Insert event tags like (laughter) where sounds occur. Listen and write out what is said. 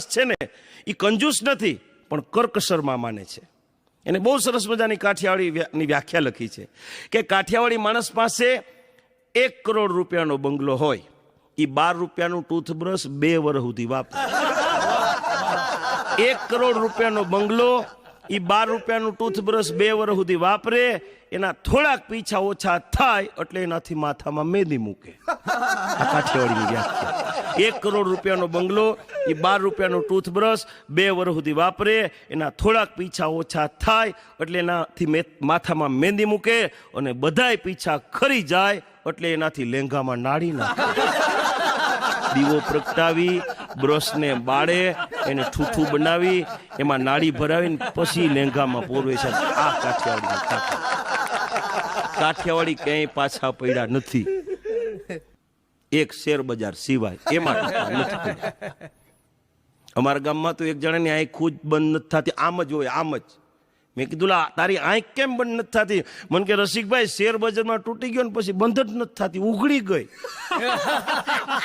છે ને એ કંજૂસ નથી, પણ કર્કશરમાં માને છે. એને બહુ સરસ મજાની કાઠિયાવાડીની વ્યાખ્યા લખી છે કે કાઠિયાવાડી માણસ પાસે એક કરોડ રૂપિયાનો બંગલો હોય એ બાર રૂપિયાનું ટૂથબ્રશ બે વર્ષ સુધી વાપરે. એક કરોડ રૂપિયાનો બંગલો એ બાર રૂપિયાનું ટૂથબ્રશ બે વર્ષ સુધી વાપરે, એના થોડાક પીછા ઓછા થાય, એટલે એનાથી માથામાં મેદી મૂકે. કાઠિયાવાડીની વ્યાખ્યા. એક કરોડ રૂપિયાનો બંગલો, એ બાર રૂપિયાનું ટૂથબ્રશ, બે વર્ષ સુધી વાપરે, એના થોડાક પીછા ઓછા થાય, એટલે એનાથી માથામાં મહેંદી મૂકે અને બધાય પીછા ખરી જાય, એટલે એનાથી લેંઘામાં નાડી નાખે. દીવો પ્રગટાવી, બ્રશને બાળે, એને ઠૂઠું બનાવી, એમાં નાળી ભરાવીને પછી લેંઘામાં પોરવે છે. આ કાઠિયાવાડી કાઠિયાવાડી ક્યાંય પાછા પડ્યા નથી. એક શેર બજાર સિવાય એમાં (laughs) નથી અમારા ગામમાં તો એક જણાની આંખ ખુદ બંધ નથી થતી. આમ જ હોય આમ જ. મેં કીધું લા તારી આંખ કેમ બંધ નથી થતી? મને કે રસિકભાઈ શેર બજારમાં તૂટી ગયો ને પછી બંધ જ નથી થતી ઉઘડી ગઈ. (laughs)